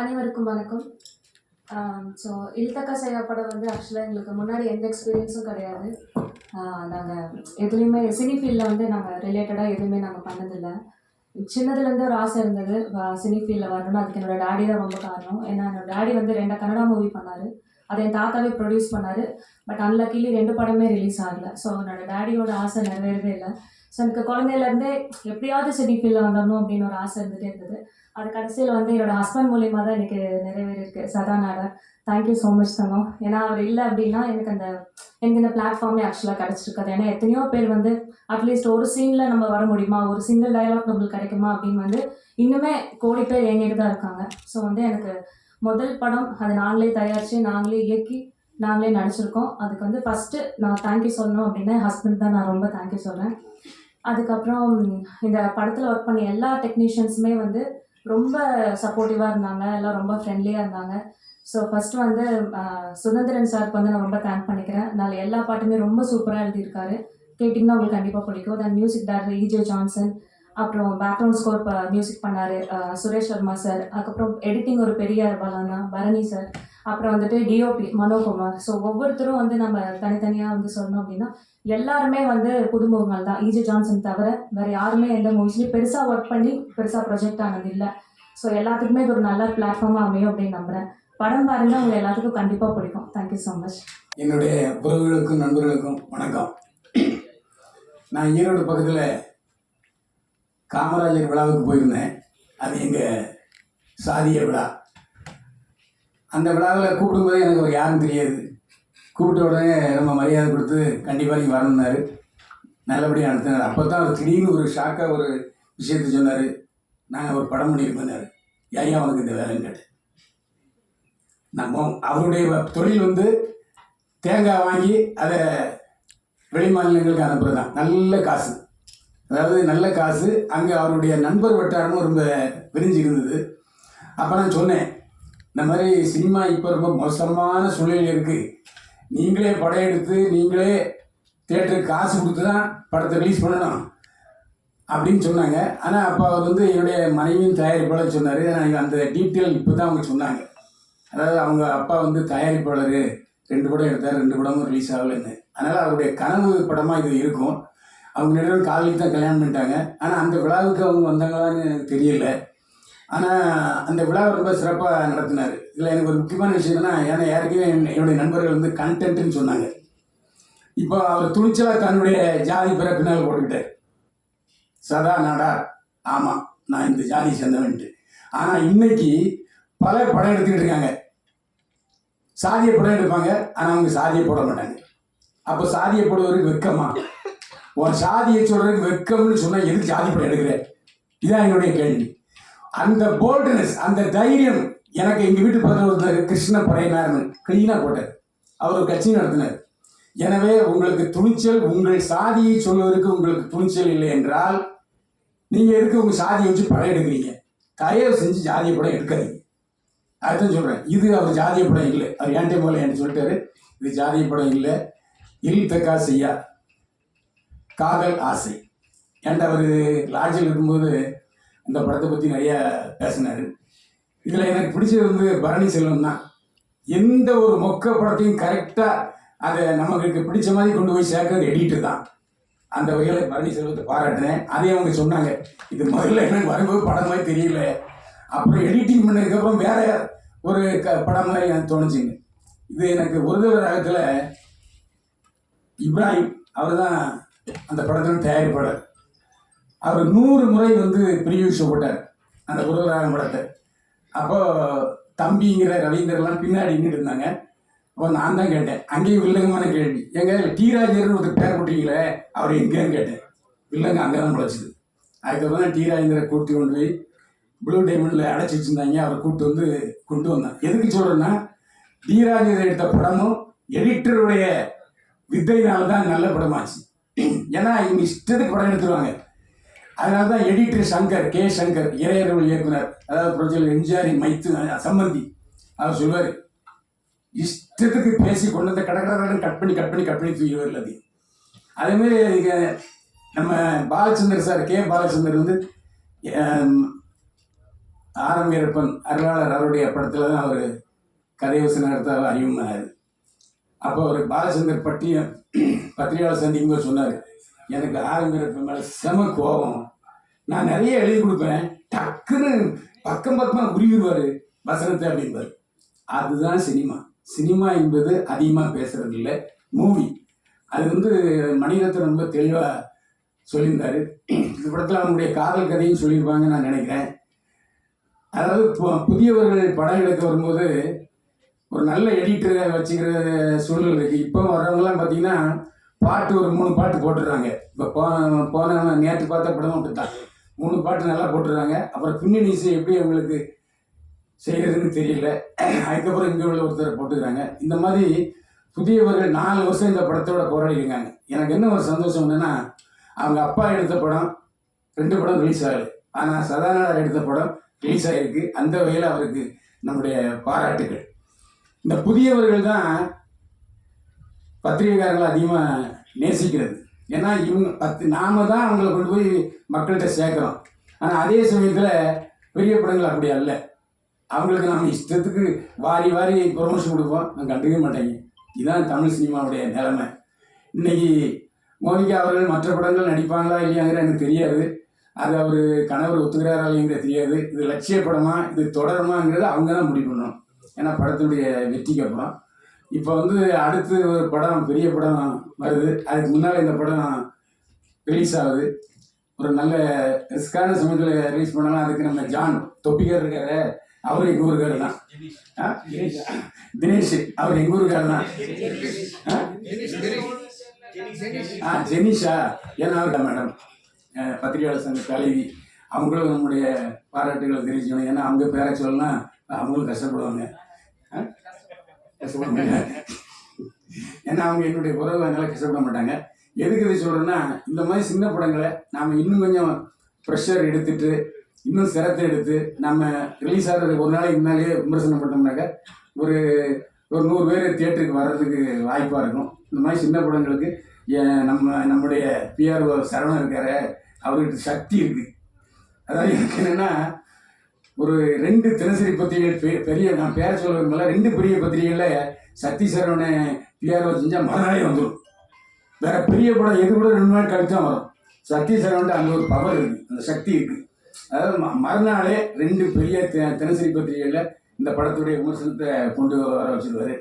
அனைவருக்கும் வணக்கம். ஸோ இழுத்தக்க செய்யா படம் வந்து ஆக்சுவலாக எங்களுக்கு முன்னாடி எந்த எக்ஸ்பீரியன்ஸும் கிடையாது. நாங்கள் எதுலேயுமே சினி ஃபீல்டில் வந்து நாங்கள் ரிலேட்டடாக எதுவுமே நாங்கள் பண்ணதில்லை. சின்னதுலேருந்து ஒரு ஆசை இருந்தது சினி ஃபீல்டில் வரணும்னு. அதுக்கு என்னோடய டேடி தான் ரொம்ப காரணம். ஏன்னா என்னோட டேடி வந்து ரெண்டு கன்னடா மூவி பண்ணார். அதை என் தாத்தாவே ப்ரொடியூஸ் பண்ணார். பட் அன்லக்கிலி ரெண்டு படமே ரிலீஸ் ஆகலை. ஸோ என்னோட டேடியோட ஆசை நிறைவேறவே இல்லை. ஸோ எனக்கு குழந்தையிலேருந்தே எப்படியாவது சினி ஃபீல்டில் வந்துடணும் அப்படின்னு ஒரு ஆசை இருந்துகிட்டே இருந்தது. அது கடைசியில் வந்து என்னோட ஹஸ்பண்ட் மூலியமாக தான் எனக்கு நிறைவேறியிருக்கு. சதானாட தேங்க்யூ ஸோ மச் தனோ ஏன்னா அவர் இல்லை அப்படின்னா எனக்கு அந்த எனக்கு இந்த பிளாட்ஃபார்மே ஆக்சுவலாக கிடச்சிருக்காது. ஏன்னா எத்தனையோ பேர் வந்து அட்லீஸ்ட் ஒரு சீனில் நம்ம வர முடியுமா? ஒரு சிங்கிள் டயலாக் நம்மளுக்கு கிடைக்குமா? அப்படின்னு வந்து இன்னுமே கோடி பேர் எங்கிட்டு தான் இருக்காங்க. ஸோ வந்து எனக்கு முதல் படம் அதை நாங்களே தயாரித்து நாங்களே இயக்கி நாங்களே நடிச்சிருக்கோம். அதுக்கு வந்து ஃபஸ்ட்டு நான் தேங்க்யூ சொல்லணும் அப்படின்னா ஹஸ்பண்ட் தான் நான் ரொம்ப தேங்க்யூ சொல்கிறேன் அதுக்கப்புறம் இந்த படத்தில் ஒர்க் பண்ண எல்லா டெக்னீஷியன்ஸுமே வந்து ரொம்ப சப்போர்ட்டிவாக இருந்தாங்க. எல்லாம் ரொம்ப ஃப்ரெண்ட்லியாக இருந்தாங்க. ஸோ ஃபஸ்ட்டு வந்து சுதந்திரன் சாருக்கு வந்து நான் ரொம்ப தேங்க் பண்ணிக்கிறேன். அதனால் எல்லா பாட்டுமே ரொம்ப சூப்பராக எழுதியிருக்காரு. கேட்டிங்கன்னா உங்களுக்கு கண்டிப்பாக பிடிக்கும். Then music director E J Johnson அப்புறம் பேக்ரவுண்ட் ஸ்கோர் மியூசிக் பண்ணார் சுரேஷ் சர்மா சார் அதுக்கப்புறம் எடிட்டிங் ஒரு பெரிய பலம் தான் பரணி சார் அப்புறம் வந்துட்டு டிஓபி மனோகுமார். ஸோ ஒவ்வொருத்தரும் வந்து நம்ம தனித்தனியாக வந்து சொன்னோம் அப்படின்னா எல்லாருமே வந்து புதுமுகங்கள் தான். ஈஜி ஜான்சன் தவிர வேறு யாருமே எந்த மூவிஸ்லையும் பெருசாக ஒர்க் பண்ணி பெருசாக ப்ரொஜெக்ட் ஆனது இல்லை. ஸோ எல்லாத்துக்குமே இது ஒரு நல்ல பிளாட்ஃபார்மாக அமையும் அப்படின்னு நம்புகிறேன் படம் பாருங்க உங்க எல்லாத்துக்கும் கண்டிப்பாக பிடிக்கும். தேங்க்யூ ஸோ மச் என்னுடைய உறவுகளுக்கும் நண்பர்களுக்கும் வணக்கம். நான் ஈரோடு பக்கத்தில் காமராஜர் விழாவுக்கு போயிருந்தேன். அது எங்கள் சாதிய விழா. அந்த விழாவில் கூப்பிடும்போது எனக்கு ஒரு யாரும் தெரியாது. கூப்பிட்ட உடனே ரொம்ப மரியாதை கொடுத்து கண்டிப்பாக நீங்கள் வரணுன்னாரு நல்லபடியாக நடத்தினார். அப்போ தான் அவர் திடீர்னு ஒரு ஷாக்காக ஒரு விஷயத்தை சொன்னார். நாங்கள் ஒரு படம் பண்ணியிருக்கோம்னாரு. ஐயா அவனுக்கு இந்த வேலைன்னு கேட்டேன். நம்ம அவருடைய தொழில் வந்து தேங்காய் வாங்கி அதை வெளி மாநிலங்களுக்கு அனுப்புறது தான் நல்ல காசு. அதாவது நல்ல காசு அங்கே அவருடைய நண்பர் வட்டாரமும் ரொம்ப விரிஞ்சிருந்தது. அப்போ நான் சொன்னேன் இந்த மாதிரி சினிமா இப்போ ரொம்ப மோசமான சூழ்நிலை இருக்குது நீங்களே படம் எடுத்து நீங்களே தேட்டருக்கு காசு கொடுத்து தான் படத்தை ரிலீஸ் பண்ணணும் அப்படின்னு சொன்னாங்க. ஆனால் அப்போ அவர் வந்து என்னுடைய மனைவியும் தயாரிப்பாளர் சொன்னார். எனக்கு அந்த டீட்டெயில் இப்போ தான் அவங்க சொன்னாங்க. அதாவது அவங்க அப்பா வந்து தயாரிப்பாளர் ரெண்டு படம் எடுத்தார் ரெண்டு படமும் ரிலீஸ் ஆகலைன்னு. அதனால் அவருடைய கனவு படமாக இது இருக்கும். அவங்க நிறுவனம் காலையில் தான் கல்யாணம் பண்ணிட்டாங்க. ஆனால் அந்த விழாவுக்கு அவங்க வந்தாங்களான்னு எனக்கு தெரியல. ஆனால் அந்த விழாவை ரொம்ப சிறப்பாக நடத்தினார். இதில் எனக்கு ஒரு முக்கியமான விஷயம் என்னன்னா ஏன்னா யாருக்குமே என்னுடைய நண்பர்கள் வந்து கண்டென்ட்னு சொன்னாங்க. இப்போ அவர் துணிச்சலாக தன்னுடைய ஜாதி பிற பின்னால் போட்டுக்கிட்டார். சதா நாடா. ஆமாம் நான் இந்த ஜாதி சேர்ந்தவன்ட்டு. ஆனால் இன்னைக்கு பல படம் எடுத்துக்கிட்டு இருக்காங்க. சாதியை படம் எடுப்பாங்க ஆனால் அவங்க சாதியை போட மாட்டாங்க. அப்போ சாதியை போடுவதற்கு வெக்கமா? ஒரு சாதியை சொல்றதுக்கு வெக்கம்னு சொன்னால் எதுக்கு ஜாதி படம் எடுக்கிறேன்? இதான் என்னுடைய கேள்வி. அந்த போல்ட்னஸ் அந்த தைரியம் எனக்கு எங்கள் வீட்டு பக்கத்தில் ஒருத்தர் கிருஷ்ண படையனார்னு கிளீனாக போட்டார். அவர் ஒரு கட்சி நடத்தினார். எனவே உங்களுக்கு துணிச்சல் உங்கள் சாதியை சொல்வதற்கு உங்களுக்கு துணிச்சல் இல்லை என்றால் நீங்கள் எதுக்கு உங்கள் சாதியை வச்சு படம் எடுக்கிறீங்க? தயவு செஞ்சு ஜாதிய படம் எடுக்காதீங்க. அதுதான் சொல்கிறேன் இது அவர் ஜாதிய படம் இல்லை. அவர் ஏன்டே போல என்று சொல்லிட்டாரு. இது ஜாதிய படம் இல்லை. இல் தக்கா செய்யா காதல் ஆசை. ஏன்டா அவர் லாட்ஜில் இருக்கும்போது அந்த படத்தை பற்றி நிறைய பேசினார். இதில் எனக்கு பிடிச்சது வந்து பரணி செல்வம் தான். எந்த ஒரு மொக்க படத்தையும் கரெக்டாக அதை நமக்கு பிடிச்ச மாதிரி கொண்டு போய் சேர்க்கறது எடிட்டர் தான். அந்த வகையில் பரணி செல்வத்தை பாராட்டினேன் அதே அவங்க சொன்னாங்க இது முதல்ல எனக்கு வரும்போது படம் மாதிரி தெரியல. அப்புறம் எடிட்டிங் பண்ணதுக்கப்புறம் வேற ஒரு க படம் மாதிரி எனக்கு தோணுச்சுங்க. இது எனக்கு ஒருதலை ராகத்தில் இப்ராஹிம் அவர் தான் அந்த படத்தின் தயாரிப்பாளர். அவர் நூறு முறை வந்து ப்ரிவியூ ஷோ போட்டார் அந்த குருவராகம் படத்தை. அப்போ தம்பிங்கிற ரவீந்தர்லாம் பின்னாடி நின்றுட்டு இருந்தாங்க. அப்போ நான் தான் கேட்டேன் அங்கேயும் வில்லங்கமான கேள்வி. எங்க டி ராஜேந்திரன் ஒருத்தர் பேர் போட்டீங்களே அவர் எங்கேன்னு கேட்டேன். வில்லங்க அங்கே தான் முளைச்சிது. அதுக்கப்புறம் தான் டி ராஜேந்திரன் கூட்டி கொண்டு போய் ப்ளூ டைமண்டில் அடைச்சி வச்சுருந்தாங்க. அவரை கூப்பிட்டு வந்து கொண்டு வந்தேன். எதுக்கு சொல்கிறேன்னா டி ராஜேந்திரன் எடுத்த படமும் எடிட்டருடைய வித்தையினால தான் நல்ல படமாச்சு. ஏன்னா இவங்க இஷ்டத்துக்கு படம் எடுத்துருவாங்க. அதனால தான் எடிட்டர் சங்கர் கே சங்கர் இறையர்கள் இயக்குனர் அதாவது ப்ரொஜெக்ட் எம்ஜிஆர் மைத்து சம்பந்தி அவர் சொல்வார் இஷ்டத்துக்கு பேசி கொண்டு வந்து கடற்கரை கட் பண்ணி கட் பண்ணி கட் பண்ணி தூக்கிடுவார் எல்லாத்தையும். அதேமாரி இங்கே நம்ம பாலச்சந்தர் சார் கே பாலச்சந்தர் வந்து ஆரம்பியப்பன் ஆரம் அருளாளர் அவருடைய படத்தில் தான் அவர் கதை யோசனை நடத்த அறிமுகமானார். அப்போ ஒரு பாலச்சந்தர் பட்டியம் பத்திரிகையாளர் சந்திக்கும் போது சொன்னார் எனக்கு ஆரம்பிப்பு மேலே செம கோபம். நான் நிறைய எழுதி கொடுப்பேன். டக்குன்னு பக்கம் பக்கமாக உருவிடுவார் வசனத்தை அப்படிம்பார். அதுதான் சினிமா. சினிமா என்பது அதிகமாக பேசுறது இல்லை மூவி. அது வந்து மணிரத்னம் ரொம்ப தெளிவாக சொல்லியிருந்தாரு. இந்த படத்தில் அவனுடைய காதல் கதையும் சொல்லியிருப்பாங்க நான் நினைக்கிறேன். அதாவது பு- புதியவர்கள் படம் எடுக்க வரும்போது ஒரு நல்ல எடிட்டரை வச்சுக்கிற சூழ்நிலை இருக்குது இப்போ வர்றவங்கலாம் பார்த்தீங்கன்னா பாட்டு ஒரு மூணு பாட்டு போட்டுடுறாங்க. இப்போ போன போன நேற்று பார்த்த படமும் அப்படித்தான். மூணு பாட்டு நல்லா போட்டுடுறாங்க. அப்புறம் பின்னணி இசை எப்படி அவங்களுக்கு செய்கிறதுன்னு தெரியல. அதுக்கப்புறம் இங்கே உள்ள ஒருத்தர் போட்டுக்கிறாங்க. இந்த மாதிரி புதியவர்கள் நாலு வருஷம் இந்த படத்தோட போராடி இருக்காங்க எனக்கு என்ன ஒரு சந்தோஷம் என்னென்னா அவங்க அப்பா எடுத்த படம் ரெண்டு படம் ரிலீஸ் ஆகுது. ஆனால் சதாநாதர் எடுத்த படம் ரிலீஸ் ஆகிருக்கு அந்த வகையில் அவருக்கு நம்முடைய பாராட்டுகள். இந்த புதியவர்கள் தான் பத்திரிகைக்காரங்களை அதிகமாக நேசிக்கிறது. ஏன்னா இவங்க பத்து நாம தான் அவங்கள கொண்டு போய் மக்கள்கிட்ட சேர்க்குறோம். ஆனால் அதே சமயத்தில் பெரிய படங்கள் அப்படி அல்ல. அவங்களுக்கு நம்ம இஷ்டத்துக்கு வாரி வாரி ப்ரொமோஷன் கொடுப்போம். நான் கண்டுக்க மாட்டேங்க. இதுதான் தமிழ் சினிமாவுடைய நிலைமை. இன்னைக்கு மோனிகா அவர்கள் மற்ற படங்கள் நடிப்பாங்களா இல்லையாங்கிற எனக்கு தெரியாது. அது அவர் கணவர் ஒத்துக்கிறாரா இல்லைங்கிறது தெரியாது. இது லட்சிய படமா இது தொடருமாங்கிறது அவங்க தான் முடிவு பண்ணணும். ஏன்னா படத்துடைய வெற்றிக்கு அப்புறம். இப்போ வந்து அடுத்து ஒரு படம் பெரிய படம் வருது. அதுக்கு முன்னால் இந்த படம் ரிலீஸ் ஆகுது. ஒரு நல்ல ரிஸ்கான சமயத்தில் ரிலீஸ் பண்ணலாம். அதுக்கு நம்ம ஜான் தொப்பிக்கர் இருக்காரு. அவர் எங்கள் ஊருக்காரு தான். ஆ? தினேஷ். அவர் எங்கள் ஊருக்காரு தான். ஆ? ஆ ஜெனிஷா. ஏன்னா மேடம். பத்திரிகையாளர் சங்க தலைவி. அவங்களும் நம்முடைய பாராட்டுகளை தெரிவிக்கணும் ஏன்னா அவங்க பேர சொல்லலாம் அவங்களும் கஷ்டப்படுவாங்க. கஷ்டப்பட மாட்டாங்க ஏன்னா அவங்க என்னுடைய உறவு அதனால் கஷ்டப்பட மாட்டாங்க. எதுக்கு இது சொல்கிறேன்னா இந்த மாதிரி சின்ன படங்களை நாம் இன்னும் கொஞ்சம் ப்ரெஷர் எடுத்துட்டு இன்னும் சிரத்தை எடுத்து நம்ம ரிலீஸ் ஆகிறதுக்கு ஒரு நாளைக்கு முன்னாலேயே விமர்சனம் பண்ணோம்னாக்க ஒரு ஒரு நூறு பேர் தியேட்டருக்கு வர்றதுக்கு வாய்ப்பாக இருக்கும். இந்த மாதிரி சின்ன படங்களுக்கு நம்ம நம்முடைய பிஆர்ஓ சரணம் இருக்கார் அவர்கிட்ட சக்தி இருக்குது அதாவது எனக்கு என்னென்னா ஒரு ரெண்டு தினசரி பத்திரிகைகள் பெ- பெரிய நான் பேர சொல்ல விரும்பல. ரெண்டு பெரிய பத்திரிகைகளில் சக்தி சரவணை பிஆர்ஓ செஞ்சால் மறுநாளே வந்துடும் வேற பெரிய படம் எது கூட ரெண்டு நாள் கழிச்சு தான் வரும். சக்தி சரவண்ட அங்கே ஒரு பவர் இருக்குது அந்த சக்தி இருக்குது அதாவது ம- மறுநாளே ரெண்டு பெரிய தி- தினசரி பத்திரிகைகளில் இந்த படத்துடைய விமர்சனத்தை கொண்டு வர வச்சிருவாரு.